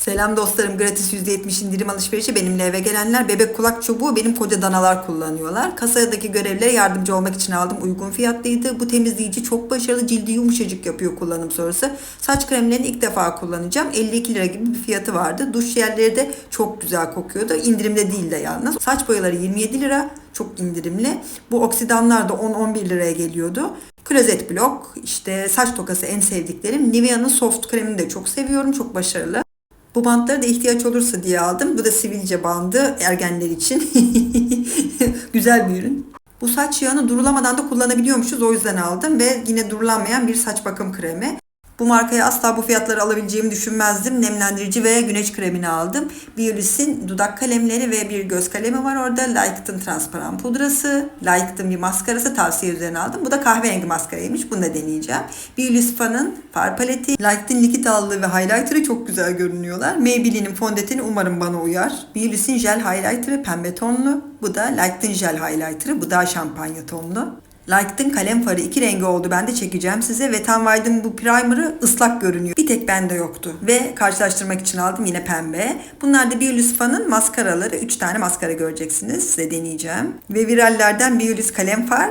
Selam dostlarım. Gratis %70 indirim alışverişi benimle eve gelenler bebek kulak çubuğu benim koca danalar kullanıyorlar. Kasadaki görevlilere yardımcı olmak için aldım. Uygun fiyatlıydı. Bu temizleyici çok başarılı. Cildi yumuşacık yapıyor kullanım sonrası. Saç kremlerini ilk defa kullanacağım. 52 lira gibi bir fiyatı vardı. Duş jelleri de çok güzel kokuyordu. İndirimde değil de yalnız. Saç boyaları 27 lira. Çok indirimli. Bu oksidanlar da 10-11 liraya geliyordu. Klozet blok, işte saç tokası en sevdiklerim. Nivea'nın soft kremini de çok seviyorum. Çok başarılı. Bu bantları da ihtiyaç olursa diye aldım. Bu da sivilce bandı ergenler için. Güzel bir ürün. Bu saç yağını durulamadan da kullanabiliyormuşuz. O yüzden aldım ve yine durulanmayan bir saç bakım kremi. Bu markaya asla bu fiyatları alabileceğimi düşünmezdim. Nemlendirici ve güneş kremini aldım. Biolis'in dudak kalemleri ve bir göz kalemi var orada. Liked'ın transparan pudrası. Liked'ın bir maskarası tavsiye üzerine aldım. Bu da kahverengi maskaraymış. Bunu da deneyeceğim. Biolis Fan'ın far paleti. Liked'ın likit allığı ve highlighter'ı çok güzel görünüyorlar. Maybelline'in fondöteni umarım bana uyar. Biolis'in jel highlighter'ı pembe tonlu. Bu da Liked'ın jel highlighter'ı. Bu da şampanya tonlu. Liked'ın kalem farı iki rengi oldu. Ben de çekeceğim size. Ve Tam White'ın bu primer'ı ıslak görünüyor. Bir tek bende yoktu. Ve karşılaştırmak için aldım yine pembe. Bunlar da Biolis Fan'ın maskaraları. Üç tane maskara göreceksiniz. Size deneyeceğim. Ve virallerden Biolis kalem far.